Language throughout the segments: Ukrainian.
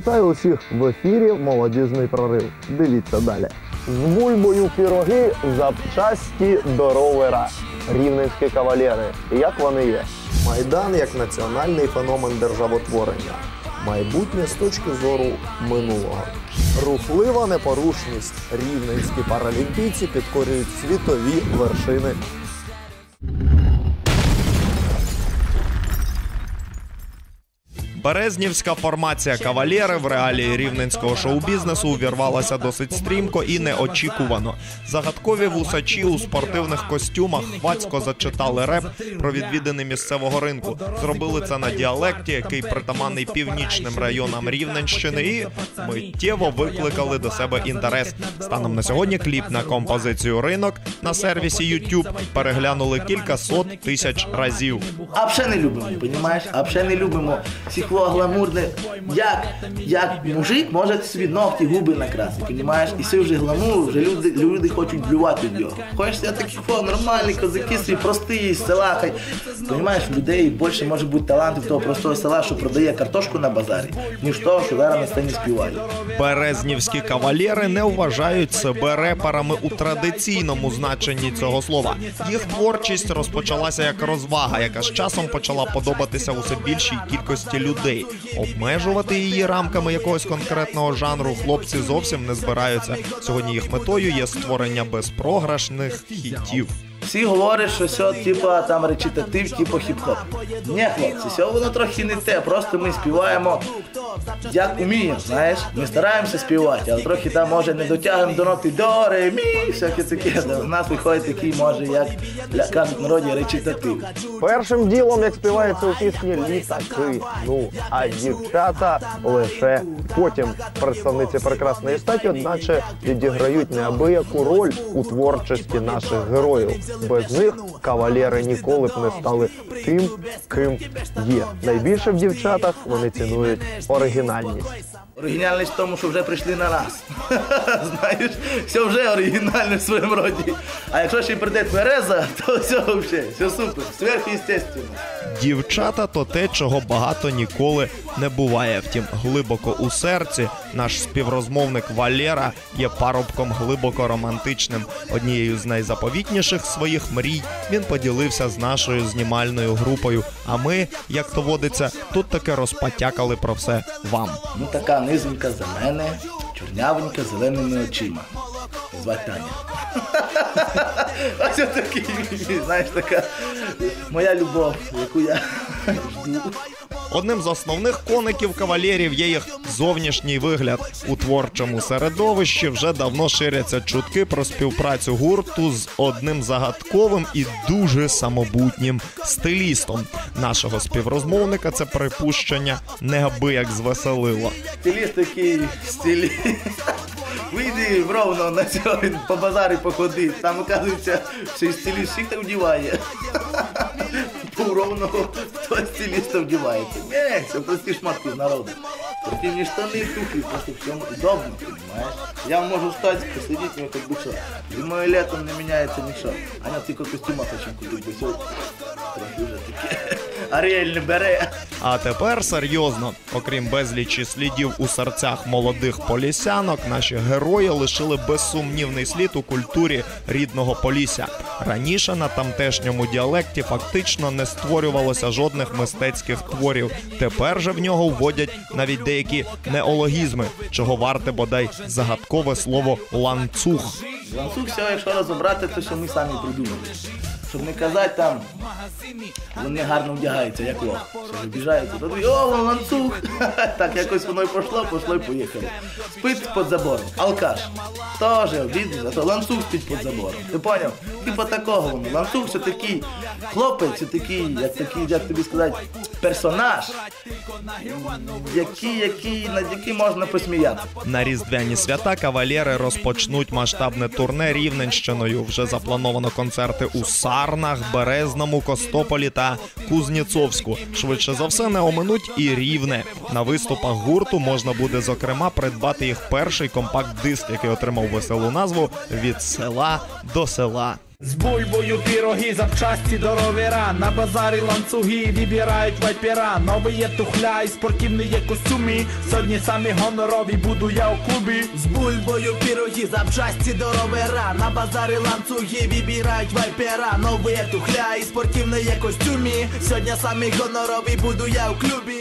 Вітаю усіх в ефірі Молодіжний прорив. Дивіться далі. З бульбою піроги запчасті до ровера. Рівненські кавалери. Як вони є? Майдан як національний феномен державотворення. Майбутнє з точки зору минулого. Рухлива непорушність. Рівненські паралімпійці підкорюють світові вершини Березнівська формація кавалєри в реалії рівненського шоу-бізнесу увірвалася досить стрімко і неочікувано. Загадкові вусачі у спортивних костюмах хвацько зачитали реп про відвідини місцевого ринку. Зробили це на діалекті, який притаманний північним районам Рівненщини, і миттєво викликали до себе інтерес. Станом на сьогодні кліп на композицію ринок на сервісі YouTube переглянули кілька сот тисяч разів. А взагалі не любимо, понімаєш? А взагалі не любимо сікло гламурне. Як, як мужик може собі ногті, губи накрасити, понімаєш? І все вже гламур, вже люди, люди хочуть блювати в нього. Хочеш я такі фо, нормальні козаки собі прості, з села, хай. Понімаєш, людей більше може бути талантів того простого села, що продає картошку на базарі, ніж того, що зараз на сцені співає. Березнівські кавалєри не вважають себе реперами у традиційному значенні цього слова. Їх творчість розпочалася як розвага, яка з часом почала подобатися усе більшій кількості людей. Обмежувати її рамками якогось конкретного жанру хлопці зовсім не збираються. Сьогодні їх метою є створення безпрограшних хітів. Всі говорять, що все, типа там речитатив, типу хіп-хоп. Ні, хлопці, все воно трохи не те. Просто ми співаємо як уміємо, знаєш. Ми стараємося співати, але трохи там може не дотягуємо до ноти до, ре, всяке таке. У нас виходить такий, може, як кажуть народі, речитатив. Першим ділом, як співається у пісні, літаки. Ну а дівчата лише потім представниці прекрасної статі, одначе відіграють неабияку роль у творчості наших героїв. Без них кавалери ніколи б не стали тим, ким є. Найбільше в дівчатах вони цінують оригінальність. Оригінальність в тому, що вже прийшли на нас. Знаєш, все вже оригінальне в своєму роді. А якщо ще й прийде твереза, то все взагалі, все супер, сверхъестественно. Дівчата то те, чого багато ніколи не буває. Втім, глибоко у серці наш співрозмовник Валера є парубком глибоко романтичним. Однією з найзаповітніших своїх мрій він поділився з нашою знімальною групою. А ми, як то водиться, тут таки розпотякали про все вам. Ну така низенька за мене, чорнявенька, зеленими очима. Звати Таня. Ось такий, знаєш, така моя любов, яку я жду. Одним з основних коників кавалерів є їх зовнішній вигляд. У творчому середовищі вже давно ширяться чутки про співпрацю гурту з одним загадковим і дуже самобутнім стилістом. Нашого співрозмовника це припущення неабияк звеселило. Стиліст такий стилі. Вийди ровно на цього по базарі походи. Там оказується, що і стиліст всіх так вдіває. Пол ровного хто стиліста вдівається. Ні, це прості шматки з народу. Спортивні штани, туфлі, просто всьому удобно, понимаєш? Я можу встати, посидіти, ну, як би що. Зимою і літом не міняється нічого. Аня тільки костюма хоче купити, бо сьогодні трохи вже таке. Аріель не бере. А тепер серйозно, окрім безлічі слідів у серцях молодих полісянок, наші герої лишили безсумнівний слід у культурі рідного Полісся. Раніше на тамтешньому діалекті фактично не створювалося жодних мистецьких творів. Тепер же в нього вводять навіть деякі неологізми, чого варте бодай загадкове слово ланцуг. Ланцюг все, якщо розібрати, то що ми самі придумали. Щоб не казати там, вони гарно вдягаються, як лох. Що обіжаються, то о, ланцюг. Так якось воно й пошло, пошло і поїхало. Спить під забором. Алкаш. Тоже обідно, зато ланцюг спить під забором. Ти поняв? Типа такого воно. Ланцюг це такий хлопець, це такий, як такий, як тобі сказати, персонаж, який, який, над яким можна посміятися. На різдвяні свята кавалєри розпочнуть масштабне турне Рівненщиною. Вже заплановано концерти у Сарнах, Березному, Костополі та Кузнєцовську. Швидше за все не оминуть і рівне. На виступах гурту можна буде зокрема придбати їх перший компакт-диск, який отримав веселу назву від села до села. З бульбою піроги, запчасті до ровера На базарі ланцюги вибирають вайпера. Нові є тухля і спортивні є костюми. Сьогодні самі гонорові буду я у клубі. З бульбою піроги, запчасті до ровера На базарі ланцюги вибирають вайпера. Нові тухля і спортивні є костюми. Сьогодні самі гонорові буду я у клубі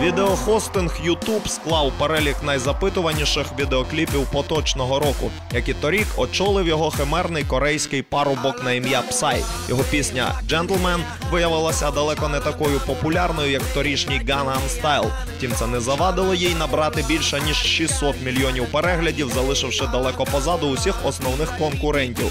Відеохостинг YouTube склав перелік найзапитуваніших відеокліпів поточного року, як і торік очолив його химерний корейський парубок на ім'я Псай. Його пісня «Gentleman» виявилася далеко не такою популярною, як торішній Gangnam Style. Втім, це не завадило їй набрати більше ніж 600 мільйонів переглядів, залишивши далеко позаду усіх основних конкурентів.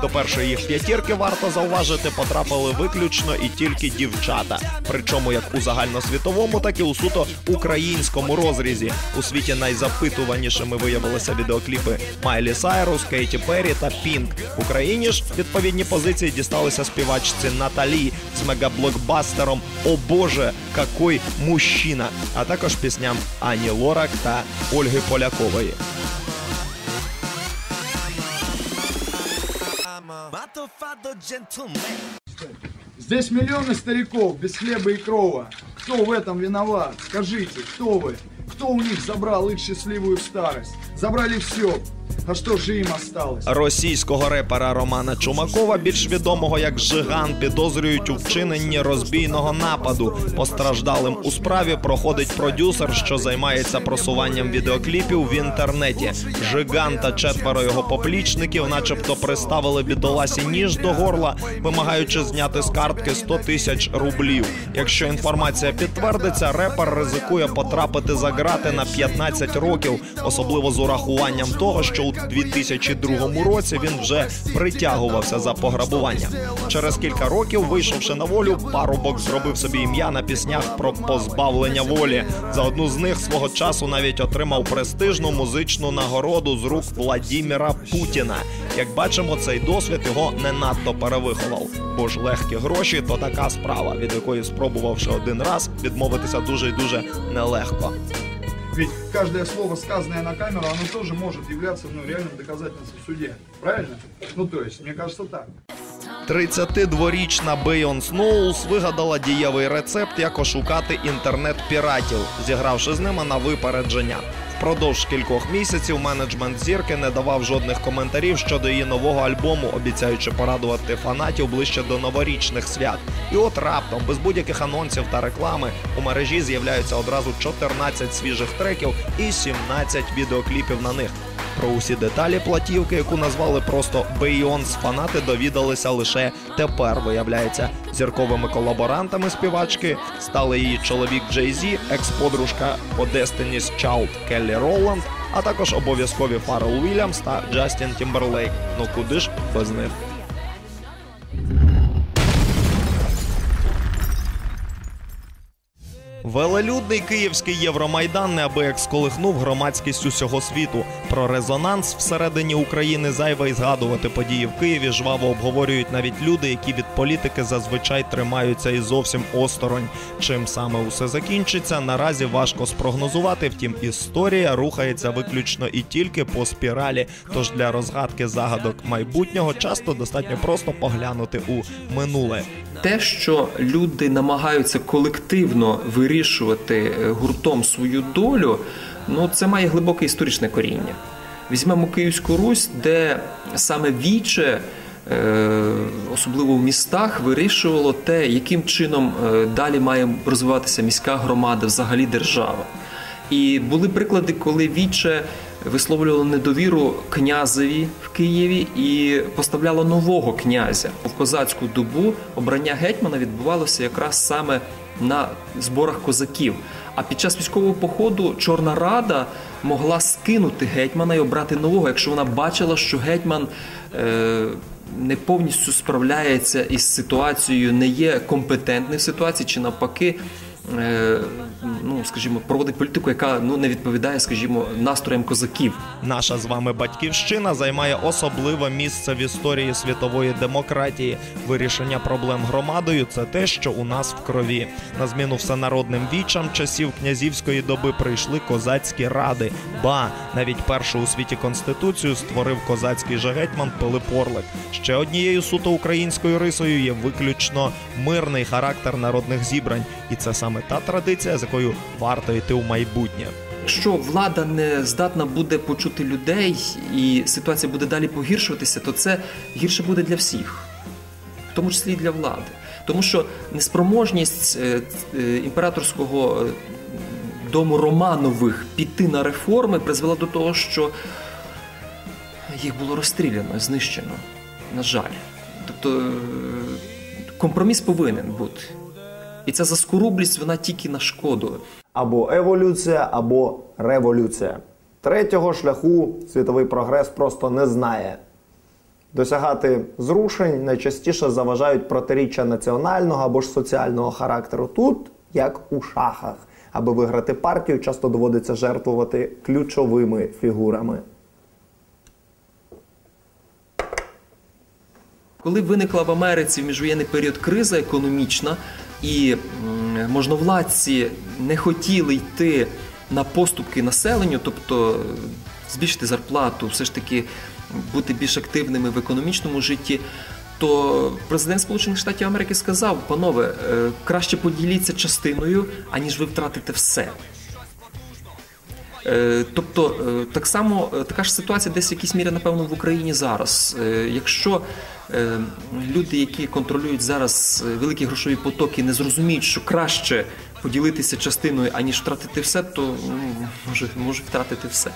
До першої їх п'ятірки варто зауважити, потрапили виключно і тільки дівчата. Причому як у загальносвітовому, так і у суто українському розрізі. У світі найзапитуванішими виявилися відеокліпи Майлі Сайрус, Кейті Перрі та Пінк. В Україні ж відповідні позиції дісталися співачці Наталі з мегаблокбастером О Боже, какой мужчина, а також пісням Ані Лорак та Ольги Полякової. Здесь миллионы стариков без хлеба и крова. Кто в этом виноват? Скажите, кто вы? Кто у них забрал их счастливую старость? Забрали все. А что же им осталось? Російського репера Романа Чумакова, більш відомого як Жиган, підозрюють у вчиненні розбійного нападу. Постраждалим у справі проходить продюсер, що займається просуванням відеокліпів в інтернеті. Жиган та четверо його поплічників, начебто, приставили бідоласі ніж до горла, вимагаючи зняти з картки 100 тисяч рублів. Якщо інформація підтвердиться, репер ризикує потрапити за грати на 15 років, особливо з урахуванням того, що у 2002 році він вже притягувався за пограбування. Через кілька років, вийшовши на волю, парубок зробив собі ім'я на піснях про позбавлення волі. За одну з них свого часу навіть отримав престижну музичну нагороду з рук Владіміра Путіна. Як бачимо, цей досвід його не надто перевиховав. Бо ж легкі гроші то така справа, від якої спробувавши один раз відмовитися дуже й дуже нелегко. Ведь каждое слово, сказанное на камеру, оно тоже может являться ну, реальным доказательством в суде. Правильно? Ну, то есть, мне кажется так. 32-річна Бейон Сноулс вигадала дієвий рецепт, як ошукати інтернет-піратів, зігравши з ними на випередження. Впродовж кількох місяців менеджмент зірки не давав жодних коментарів щодо її нового альбому, обіцяючи порадувати фанатів ближче до новорічних свят. І от раптом, без будь-яких анонсів та реклами, у мережі з'являються одразу 14 свіжих треків і 17 відеокліпів на них. Про усі деталі платівки, яку назвали просто Бейонс, фанати довідалися лише тепер. Виявляється, зірковими колаборантами співачки стали її чоловік Джей Зі, екс-подружка по Destiny's Child Келлі Роланд, а також обов'язкові Фаррел Вільямс та Джастін Тімберлейк. Ну куди ж без них? Велелюдний київський Євромайдан неабияк сколихнув громадськість усього світу. Про резонанс всередині України зайве й згадувати події в Києві жваво обговорюють навіть люди, які від політики зазвичай тримаються і зовсім осторонь. Чим саме усе закінчиться, наразі важко спрогнозувати. Втім, історія рухається виключно і тільки по спіралі. Тож для розгадки загадок майбутнього часто достатньо просто поглянути у минуле. те, що люди намагаються колективно вирішувати е, гуртом свою долю, ну це має глибоке історичне коріння. Візьмемо Київську Русь, де саме віче, е, особливо в містах, вирішувало те, яким чином е, далі має розвиватися міська громада, взагалі держава. І були приклади, коли Віче висловлювало недовіру князеві в Києві і поставляло нового князя. В козацьку добу обрання гетьмана відбувалося якраз саме на зборах козаків. А під час військового походу Чорна Рада могла скинути гетьмана і обрати нового, якщо вона бачила, що гетьман е, не повністю справляється із ситуацією, не є компетентним в ситуації, чи навпаки е, ну скажімо, проводить політику, яка ну не відповідає, скажімо, настроям козаків. Наша з вами батьківщина займає особливе місце в історії світової демократії. Вирішення проблем громадою це те, що у нас в крові. На зміну всенародним вічам часів князівської доби прийшли козацькі ради. Ба навіть першу у світі конституцію створив козацький же гетьман Пилип Орлик. Ще однією суто українською рисою є виключно мирний характер народних зібрань, і це саме та традиція, з якою варто йти у майбутнє. Якщо влада не здатна буде почути людей і ситуація буде далі погіршуватися, то це гірше буде для всіх, в тому числі і для влади. Тому що неспроможність е, е, імператорського е, дому Романових піти на реформи призвела до того, що їх було розстріляно, знищено. На жаль. Тобто компроміс повинен бути. І ця заскорублість вона тільки на шкоду. Або еволюція, або революція. Третього шляху світовий прогрес просто не знає. Досягати зрушень найчастіше заважають протиріччя національного або ж соціального характеру. Тут, як у шахах, аби виграти партію, часто доводиться жертвувати ключовими фігурами. Коли виникла в Америці в міжвоєнний період криза економічна, і можновладці не хотіли йти на поступки населенню, тобто е, збільшити зарплату, все ж таки бути більш активними в економічному житті. То президент Сполучених Штатів Америки сказав: панове, е, краще поділіться частиною, аніж ви втратите все. Е, Тобто, так само така ж ситуація десь в якійсь мірі, напевно, в Україні зараз. Якщо люди, які контролюють зараз е, великі грошові потоки, не зрозуміють, що краще поділитися частиною, аніж втратити все, то ну, може, можуть втратити все.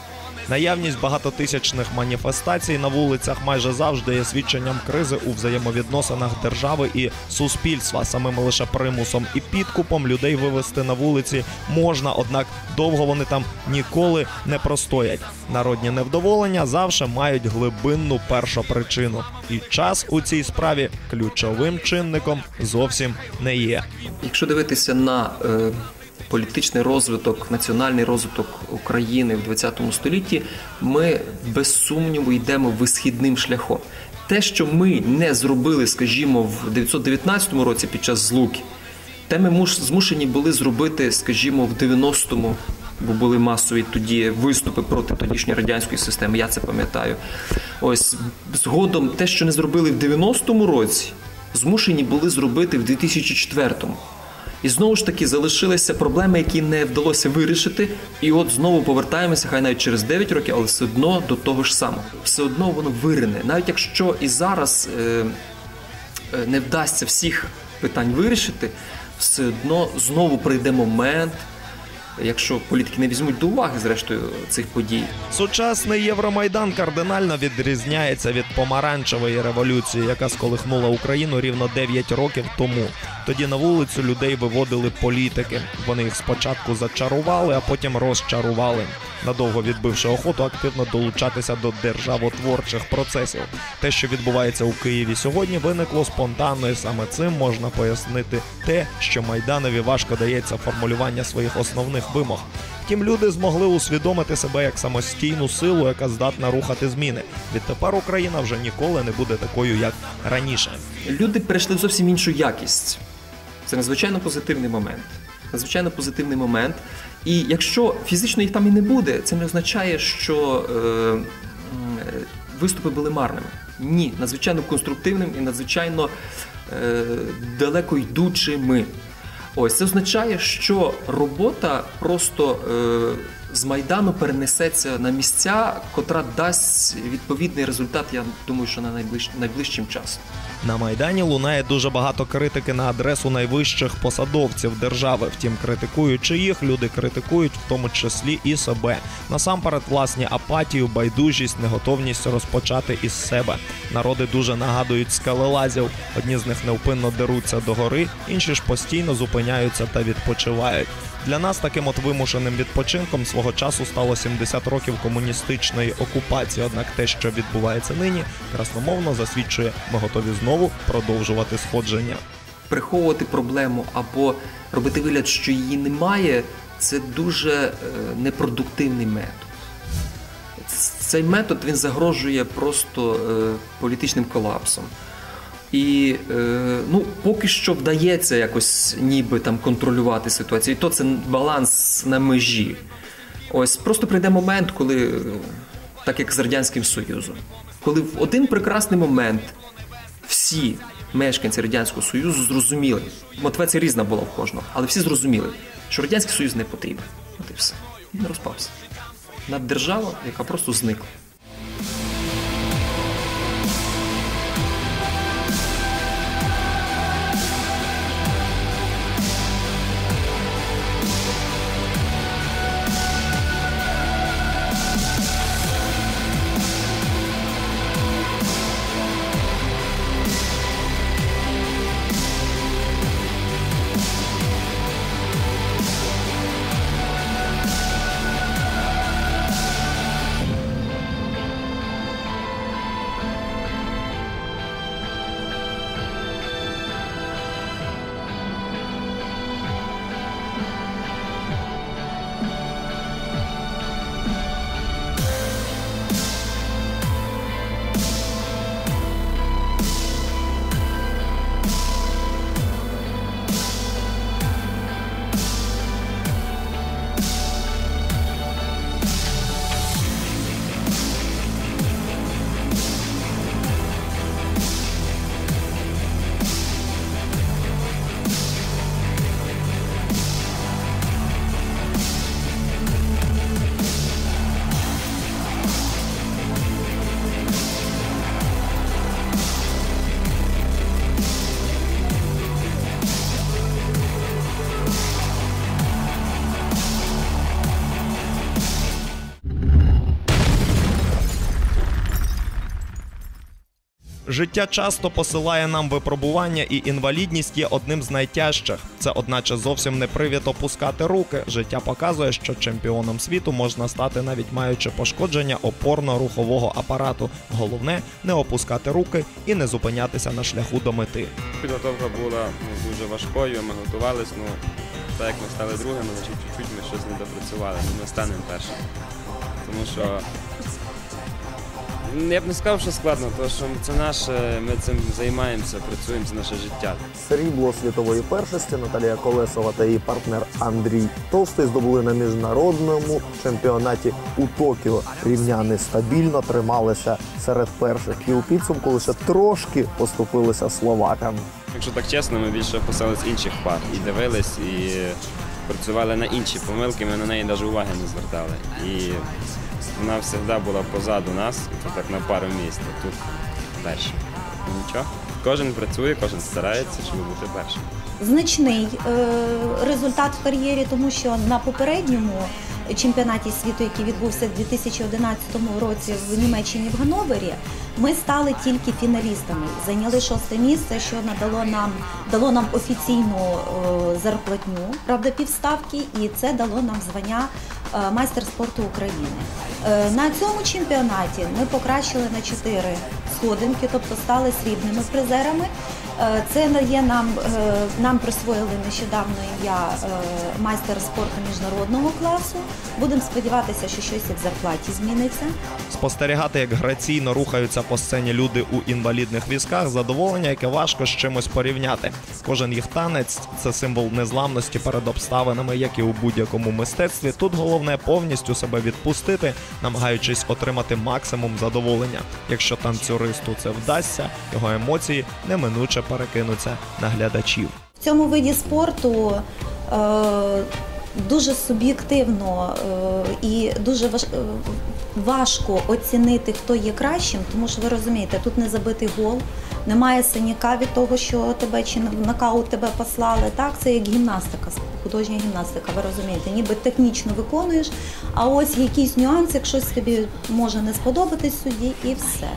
Наявність багатотисячних маніфестацій на вулицях майже завжди є свідченням кризи у взаємовідносинах держави і суспільства. Самим лише примусом і підкупом людей вивести на вулиці можна, однак довго вони там ніколи не простоять. Народні невдоволення завжди мають глибинну першопричину, і час у цій справі ключовим чинником зовсім не є. Якщо дивитися на е, політичний розвиток, національний розвиток України в ХХ столітті, ми без сумніву йдемо висхідним шляхом. Те, що ми не зробили, скажімо, в 919 році під час злуки, те ми змушені були зробити, скажімо, в 90-му, бо були масові тоді виступи проти тодішньої радянської системи, я це пам'ятаю. Ось згодом те, що не зробили в 90-му році, змушені були зробити в 2004-му. І знову ж таки залишилися проблеми, які не вдалося вирішити. І от знову повертаємося, хай навіть через 9 років, але все одно до того ж самого. Все одно воно вирине. Навіть якщо і зараз е, е, не вдасться всіх питань вирішити, все одно знову прийде момент, якщо політики не візьмуть до уваги, зрештою, цих подій, Сучасний Євромайдан кардинально відрізняється від помаранчевої революції, яка сколихнула Україну рівно 9 років тому. Тоді на вулицю людей виводили політики. Вони їх спочатку зачарували, а потім розчарували. Надовго відбивши охоту активно долучатися до державотворчих процесів. Те, що відбувається у Києві сьогодні, виникло спонтанно, і саме цим можна пояснити те, що Майданові важко дається формулювання своїх основних вимог. Втім, люди змогли усвідомити себе як самостійну силу, яка здатна рухати зміни. Відтепер Україна вже ніколи не буде такою, як раніше. люди перейшли в зовсім іншу якість. Це надзвичайно позитивний момент. Надзвичайно позитивний момент. І якщо фізично їх там і не буде, це не означає, що е, виступи були марними. Ні, надзвичайно конструктивним і надзвичайно е, далеко йдучими. Ось це означає, що робота просто е, з майдану перенесеться на місця, котра дасть відповідний результат. Я думаю, що на найближ... найближчим часом. На майдані лунає дуже багато критики на адресу найвищих посадовців держави. Втім, критикуючи їх, люди критикують в тому числі і себе. Насамперед, власні апатію, байдужість, неготовність розпочати із себе. Народи дуже нагадують скелелазів. Одні з них невпинно деруться до гори, інші ж постійно зупиняються та відпочивають. Для нас таким от вимушеним відпочинком свого часу стало 70 років комуністичної окупації. Однак те, що відбувається нині, красномовно засвідчує, ми готові знову продовжувати сходження. приховувати проблему або робити вигляд, що її немає, це дуже е, непродуктивний метод. Цей метод він загрожує просто е, політичним колапсом. І е, ну, поки що вдається якось ніби там контролювати ситуацію. І то це баланс на межі. Ось просто прийде момент, коли, так як з Радянським Союзом, коли в один прекрасний момент всі мешканці Радянського Союзу зрозуміли, мотивація різна була в кожного, але всі зрозуміли, що Радянський Союз не потрібен. От і все. Він розпався. Наддержава, яка просто зникла. Життя часто посилає нам випробування, і інвалідність є одним з найтяжчих. Це, одначе, зовсім не привід опускати руки. Життя показує, що чемпіоном світу можна стати навіть маючи пошкодження опорно-рухового апарату. Головне не опускати руки і не зупинятися на шляху до мети. Підготовка була ну, дуже важкою, ми готувалися, ну, так як ми стали другими, значить чуть-чуть ми щось не допрацювали, ми станемо першими. Тому що я б не сказав, що складно, тому що це наше, ми цим займаємося, працюємо, це наше життя. Срібло світової першості Наталія Колесова та її партнер Андрій Толстий здобули на міжнародному чемпіонаті у Токіо. Рівняни стабільно трималися серед перших і у підсумку лише трошки поступилися словакам. Якщо так чесно, ми більше описали з інших пар і дивились, і працювали на інші помилки, ми на неї навіть уваги не звертали. І вона завжди була позаду нас, то так на пару місць, тут перші. Нічого. Кожен працює, кожен старається, щоб бути першим. значний е, результат в кар'єрі, тому що на попередньому чемпіонаті світу, який відбувся в 2011 році в Німеччині в Ганновері, ми стали тільки фіналістами, зайняли шосте місце, що надало нам дало нам офіційну е, зарплатню, правда, півставки, і це дало нам звання е, майстер спорту України. Е, на цьому чемпіонаті ми покращили на чотири сходинки, тобто стали срібними призерами. Е, Це дає нам, е, нам присвоїли нещодавно ім'я е, майстер спорту міжнародного класу. Будемо сподіватися, що щось і в зарплаті зміниться. Спостерігати, як граційно рухаються по сцені люди у інвалідних візках, задоволення, яке важко з чимось порівняти. Кожен їх танець це символ незламності перед обставинами, як і у будь-якому мистецтві. Тут головне повністю себе відпустити, намагаючись отримати максимум задоволення. Якщо танцюристу це вдасться, його емоції неминуче перекинуться на глядачів. В цьому виді спорту е, дуже суб'єктивно е, і дуже е, важко оцінити, хто є кращим, тому що ви розумієте, тут не забитий гол, немає синяка від того, що тебе чи нокаут тебе послали. Так, це як гімнастика, художня гімнастика, ви розумієте, ніби технічно виконуєш, а ось якийсь нюанс, якщо тобі може не сподобатись судді, і все.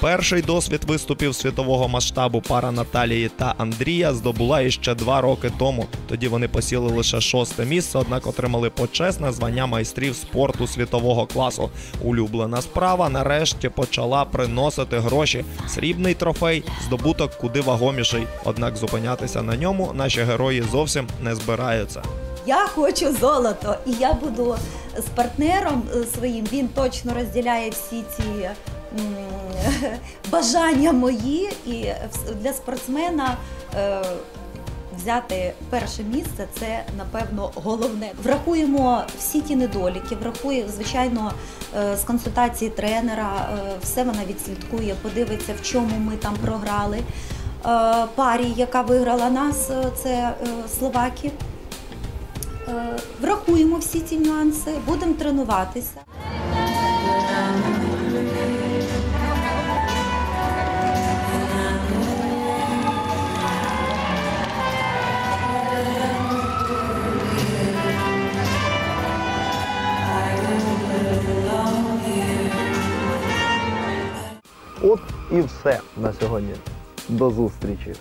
Перший досвід виступів світового масштабу пара Наталії та Андрія здобула іще два роки тому. Тоді вони посіли лише шосте місце, однак отримали почесне звання майстрів спорту світового класу. Улюблена справа нарешті почала приносити гроші. Срібний трофей здобуток куди вагоміший. Однак зупинятися на ньому наші герої зовсім не збираються. Я хочу золото, і я буду з партнером е, своїм. Він точно розділяє всі ці бажання мої. І для спортсмена е, взяти перше місце це напевно головне. Врахуємо всі ті недоліки, врахує, звичайно, е, з консультації тренера, е, все вона відслідкує, подивиться, в чому ми там програли. Парі, яка виграла нас, це Словаки. Врахуємо всі ці нюанси, будемо тренуватися. І все на сьогодні. До зустрічі!